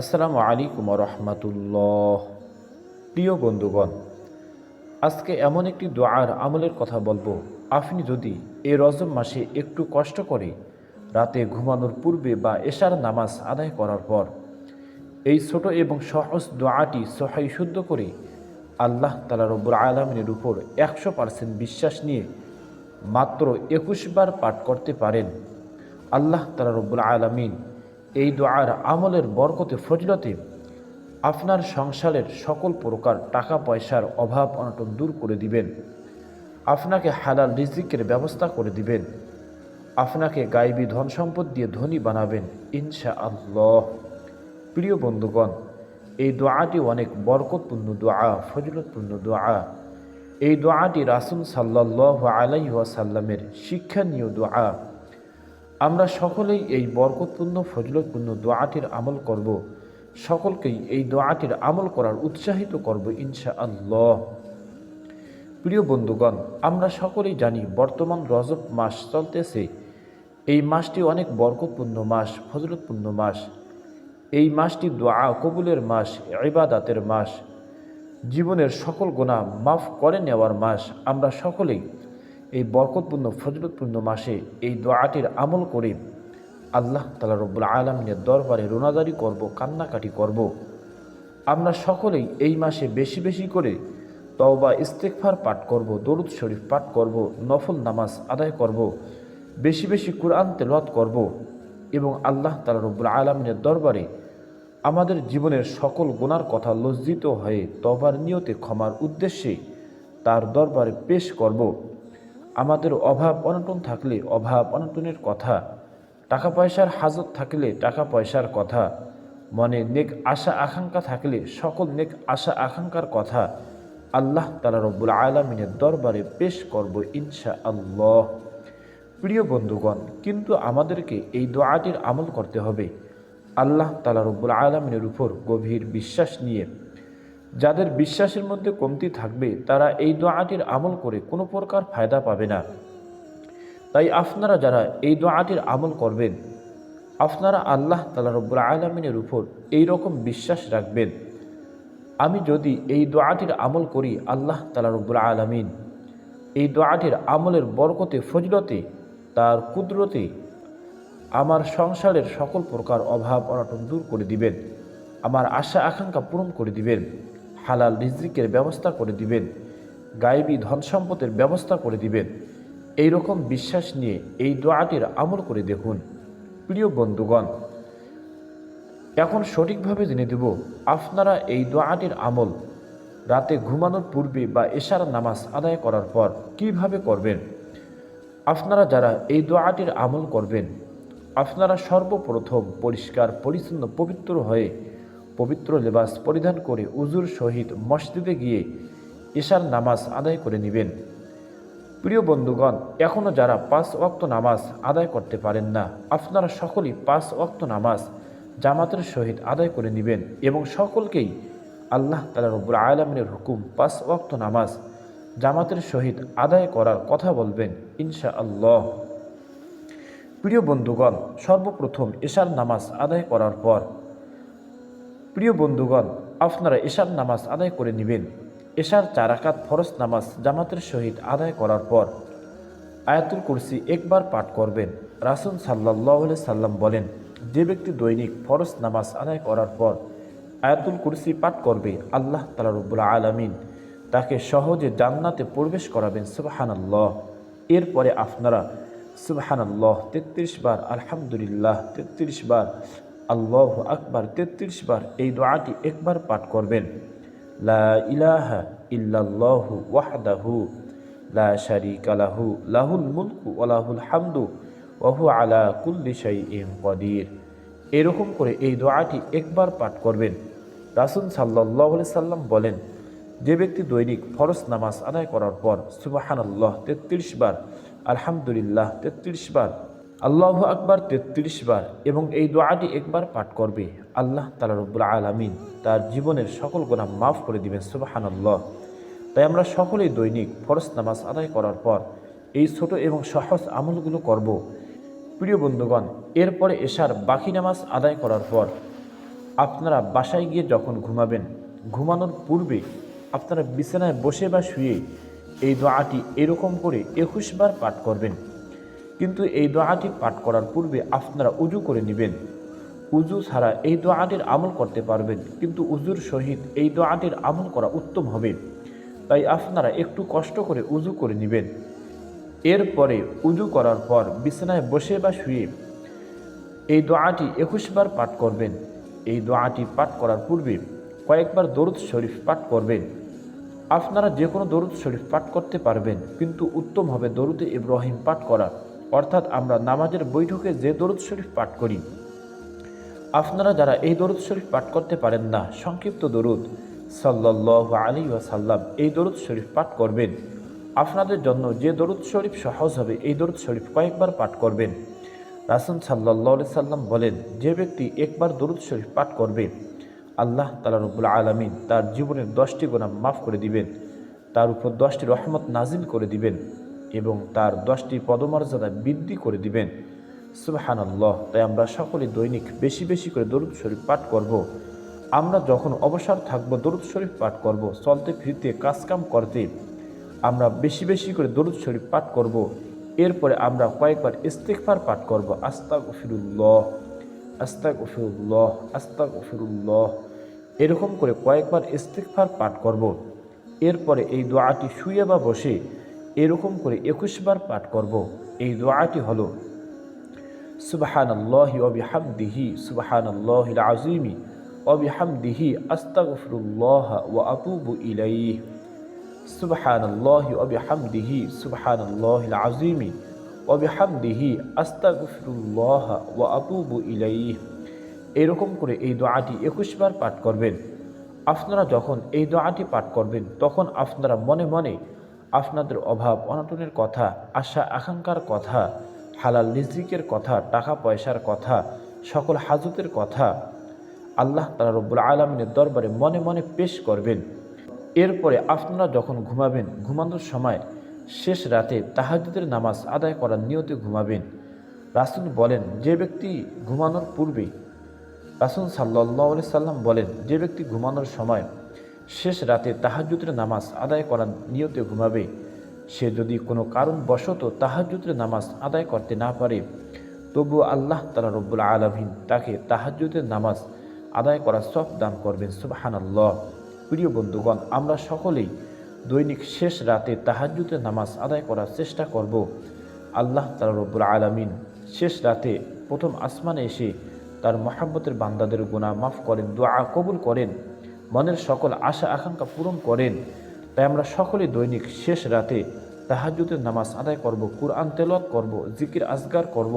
আসসালামু আলাইকুম রহমতুল্লাহ প্রিয় বন্ধুগণ, আজকে এমন একটি দোয়ার আমলের কথা বলব। আপনি যদি এই রজব মাসে একটু কষ্ট করে রাতে ঘুমানোর পূর্বে বা এশার নামাজ আদায় করার পর এই ছোট এবং সহজ দোয়াটি সহাই শুদ্ধ করে আল্লাহ তালা রব্বুল আলমিনের উপর একশো পার্সেন্ট বিশ্বাস নিয়ে মাত্র একুশ বার পাঠ করতে পারেন। আল্লাহ তালা রব্বুল আলমিন এই দোয়ার আমলের বরকতে, ফজলতে আপনার সংসারের সকল প্রকার টাকা পয়সার অভাব অনটন দূর করে দিবেন। আপনাকে হালাল রিজিকের ব্যবস্থা করে দিবেন। আপনাকে গাইবী ধন সম্পদ দিয়ে ধনী বানাবেন ইনশা আল্লাহ প্রিয় বন্ধুগণ, এই দোয়াটি অনেক বরকতপূর্ণ দোয়া, ফজলতপূর্ণ দোয়া। এই দোয়াটি রাসুল সাল্লাহ আলাইসাল্লামের শিক্ষানীয় দোয়া। আমরা সকলেই এই বরকতপূর্ণ, ফজলতপূর্ণ দোয়াটির আমল করব। সকলকেই এই দোয়াটির আমল করার উৎসাহিত করব ইনশা আল্লাহ প্রিয় বন্ধুগণ, আমরা সকলেই জানি বর্তমান রজব মাস চলতেছে। এই মাসটি অনেক বরকতপূর্ণ মাস, ফজলতপূর্ণ মাস। এই মাসটি দোয়া কবুলের মাস, ইবাদাতের মাস। জীবনের সকল গোনা মাফ করে নেওয়ার মাস। আমরা সকলেই এই বরকতপূর্ণ, ফজলতপূর্ণ মাসে এই দোয়াটির আমল করে আল্লাহ তালা রব্বুল আলমিনের দরবারে রোনাদারি করব, কান্নাকাটি করব। আমরা সকলেই এই মাসে বেশি বেশি করে তওবা ইস্তেকফার পাঠ করব, দরুদ শরীফ পাঠ করব, নফল নামাজ আদায় করব, বেশি বেশি কোরআন তেলত করব এবং আল্লাহ তালা রব্বুল আলমিনের দরবারে আমাদের জীবনের সকল গুনার কথা লজ্জিত হয়ে তবার নিয়তে ক্ষমার উদ্দেশ্যে তার দরবারে পেশ করব আমাদের অভাব অনটন থাকলে অভাব অনটনের কথা। টাকা পয়সার হাজত থাকলে টাকা পয়সার কথা। মনে নেক আশা আকাঙ্ক্ষা থাকলে সকল নেক আশা আকাঙ্ক্ষার কথা। আল্লাহ তালা রব্বুল আলমিনের দরবারে পেশ করব ইনশা আল্লাহ প্রিয় বন্ধুগণ, কিন্তু আমাদেরকে এই দোয়াটির আমল করতে হবে। আল্লাহ তালা রব্বুল আলমিনের উপর গভীর বিশ্বাস নিয়ে যাদের বিশ্বাসের মধ্যে কমতি থাকবে, তারা এই দোয়াটির আমল করে কোনো প্রকার ফায়দা পাবে না। তাই আপনারা যারা এই দোয়াটির আমল করবেন, আপনারা আল্লাহ তালা রব্বুল আলমিনের উপর এই রকম বিশ্বাস রাখবেন। আমি যদি এই দোয়াটির আমল করি আল্লাহ তালা রব্বুল আলমিন, এই দোয়াটির আমলের বরকতে, ফজলতে, তার কুদরতে আমার সংসারের সকল প্রকার অভাব অনটন দূর করে দিবেন। আমার আশা আকাঙ্ক্ষা পূরণ করে দিবেন। হালাল রিজিকের ব্যবস্থা করে দিবেন, গায়েবী ধন সম্পদের ব্যবস্থা করে দিবেন। এই রকম বিশ্বাস নিয়ে এই দোয়াটির আমল করে দেখুন। প্রিয় বন্ধুগণ, এখন সঠিকভাবে জেনে দেব, আপনারা এই দোয়াটির আমল রাতে ঘুমানোর পূর্বে বা এশার নামাজ আদায় করার পর কীভাবে করবেন? আপনারা যারা এই দোয়াটির আমল করবেন, আপনারা সর্বপ্রথম পরিষ্কার, পরিচ্ছন্ন, পবিত্র হয়ে পবিত্র লেবাস পরিধান করে উজুর সহিত মসজিদে গিয়ে ঈশার নামাজ আদায় করে নেবেন। প্রিয় বন্ধুগণ এখনও যারা পাঁচ ওয়াক্ত নামাজ আদায় করতে পারেন না, আপনারা সকলেই পাঁচ ওয়াক্ত নামাজ জামাতের সহিত আদায় করে নেবেন এবং সকলকেই আল্লাহ তালা রব্বুল আলমিনের হুকুম পাঁচ ওয়াক্ত নামাজ জামাতের সহিত আদায় করার কথা বলবেন ইনশা আল্লাহ প্রিয় বন্ধুগণ, সর্বপ্রথম এশার নামাজ আদায় করার পর প্রিয় বন্ধুগণ, আপনারা এশার নামাজ আদায় করে নেবেন। এশার চারাকাত ফরজ নামাজ জামাতের সহিত আদায় করার পর আয়াতুল কুরসি একবার পাঠ করবেন। রাসুল সাল্লাহ সাল্লাম বলেন, যে ব্যক্তি দৈনিক ফরজ নামাজ আদায় করার পর আয়াতুল কুরসি পাঠ করবে আল্লাহ তালা রব্বুল আলমিন। তাকে সহজে জান্নাতে প্রবেশ করাবেন সুবাহানাল্লাহ। এরপরে আপনারা সুবাহানাল্লাহ তেত্রিশ বার, আলহামদুলিল্লাহ তেত্রিশ বার আল্লাহ আকবার, তেত্রিশ বার এই দোয়াটি একবার পাঠ করবেন। লা ইলাহা ইল্লাল্লাহু ওয়াহদাহু লা শারিকা লাহু, লাহুল মুলকু ওয়ালাহুল হামদু ওহু আলা কুল্লি শাইইন কদির। এরকম করে এই দোয়াটি একবার পাঠ করবেন। রাসুল সাল্লাহ সাল্লাম বলেন, যে ব্যক্তি দৈনিক ফরজ নামাজ আদায় করার পর সুবাহানাল্লাহ তেত্রিশ বার, আলহামদুলিল্লাহ তেত্রিশ বার আল্লাহ আকবার তেত্রিশ বার এবং এই দোয়াটি একবার পাঠ করবে। আল্লাহ তালা রব্বুল আলমিন তার জীবনের সকল গোনা মাফ করে দিবেন, সুবাহানাল্লাহ। তাই আমরা সকলেই দৈনিক ফরজ নামাজ আদায় করার পর এই ছোট এবং সহজ আমলগুলো করব। প্রিয় বন্ধুগণ, এরপরে এশার বাকি নামাজ আদায় করার পর আপনারা বাসায় গিয়ে যখন ঘুমাবেন, ঘুমানোর পূর্বে আপনারা বিছানায় বসে বা শুয়ে এই দোয়াটি এরকম করে একুশ বার পাঠ করবেন। কিন্তু এই দোয়াটি পাঠ করার পূর্বে আপনারা উজু করে নেবেন। উজু ছাড়া এই দোয়াটির আমল করতে পারবেন, কিন্তু উজুর সহিত এই দোয়াটির আমল করা উত্তম হবে। তাই আপনারা একটু কষ্ট করে উজু করে নেবেন। এরপরে উজু করার পর বিছানায় বসে বা শুয়ে এই দোয়াটি একুশবার পাঠ করবেন। এই দোয়াটি পাঠ করার পূর্বে কয়েকবার দরুদ শরীফ পাঠ করবেন। আপনারা যে কোনো দরুদ শরীফ পাঠ করতে পারবেন, কিন্তু উত্তম হবে দরুদে ইব্রাহিম পাঠ করা। অর্থাৎ আমরা নামাজের বৈঠকে যে দরুদ শরীফ পাঠ করি, আপনারা যারা এই দরুদ শরীফ পাঠ করতে পারেন না, সংক্ষিপ্ত দরুদ সাল্লাহ আলী ওয়াসাল্লাম এই দরুদ শরীফ পাঠ করবেন। আপনাদের জন্য যে দরুদ শরীফ সহজ হবে, এই দরুদ শরীফ কয়েকবার পাঠ করবেন। রাসুল সাল্লাহ সাল্লাম বলেন, যে ব্যক্তি একবার দরুদ শরীফ পাঠ করবে, আল্লাহ তালা রব্বুল আলমিন তার জীবনের দশটি গোনা মাফ করে দিবেন। তার উপর দশটি রহমত নাজিল করে দিবেন। এবং তার দশটি পদমর্যাদা বৃদ্ধি করে দিবেন সুবাহানাল্লাহ, তাই আমরা সকলে দৈনিক বেশি বেশি করে দরুদ শরীফ পাঠ করব। আমরা যখন অবসর থাকব, দরুদ শরীফ পাঠ করব, চলতে ফিরতে কাজকাম করতে আমরা বেশি বেশি করে দরুদ শরীফ পাঠ করব। এরপরে আমরা কয়েকবার ইস্তেকফার পাঠ করব আস্তাক ফিরুল্লাহ আস্তাক ফিরুল্লাহ আস্তাক ফিরুল্লাহ এরকম করে কয়েকবার ইস্তেকফার পাঠ করব। এরপরে এই দোয়াটি শুয়ে বা বসে এরকম করে একুশবার পাঠ করব। এই দোয়াটি হলো সুবাহান আল্লাহ ওবিহামদিহি সুবাহান আল্লাহ আজিমি ওবিহামদিহি আস্তাগফিরুল্লাহ ওয়া আতুবু ইলাইহি সুবহান আল্লাহ ওবিহামদিহি সুবহান আল্লাহ আজিমি ওবিহামদিহি আস্তাগফিরুল্লাহ ওয়া আতুবু ইলাইহি এরকম করে এই দোয়াটি একুশবার পাঠ করবেন আপনারা যখন এই দোয়াটি পাঠ করবেন, তখন আপনারা মনে মনে আপনাদের অভাব, অনটনের কথা, আশা, আকাঙ্ক্ষার কথা, হালাল রিজিকের কথা, টাকা পয়সার কথা, সকল হাজতের কথা আল্লাহ তালা রব্বুল আলমিনের দরবারে মনে মনে পেশ করবেন। এরপরে আপনারা যখন ঘুমাবেন, ঘুমানোর সময় শেষ রাতে তাহাজুদের নামাজ আদায় করার নিয়তে ঘুমাবেন। রাসুল বলেন, যে ব্যক্তি ঘুমানোর পূর্বে, রাসুল সাল্লাহ সাল্লাম বলেন, যে ব্যক্তি ঘুমানোর সময় শেষ রাতে তাহাজুদের নামাজ আদায় করার নিয়তে ঘুমাবে। সে যদি কোনো কারণবশত তাহাজুদের নামাজ আদায় করতে না পারে, তবু আল্লাহ তালা রব্বুল আলমিন তাকে তাহাজুদের নামাজ আদায় করার সব দান করবেন সুবাহান আল্লাহ প্রিয় বন্ধুগণ, আমরা সকলেই দৈনিক শেষ রাতে তাহাজুদের নামাজ আদায় করার চেষ্টা করব। আল্লাহ তালা রব্বুল আলমিন শেষ রাতে প্রথম আসমানে এসে তার মহাব্বতের বান্দাদের গুণা মাফ করেন, দোয়া কবুল করেন। মনের সকল আশা, আকাঙ্ক্ষা পূরণ করেন। তাই আমরা সকলে দৈনিক শেষ রাতে তাহাজুদের নামাজ আদায় করব, কুরআন তেলত করব, জিকির আজগার করব।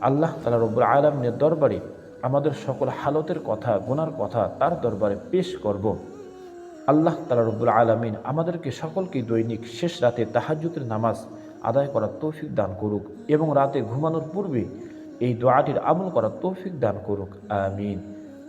আল্লাহ তালা রব্বুল আলমিনের দরবারে আমাদের সকল হালতের কথা, গুনার কথা তার দরবারে পেশ করব। আল্লাহ তালা রব্বুল আলমিন আমাদেরকে সকলকে দৈনিক শেষ রাতে তাহাজুদের নামাজ আদায় করার তৌফিক দান করুক এবং রাতে ঘুমানোর পূর্বে এই দোয়াটির আমল করার তৌফিক দান করুক। আমিন।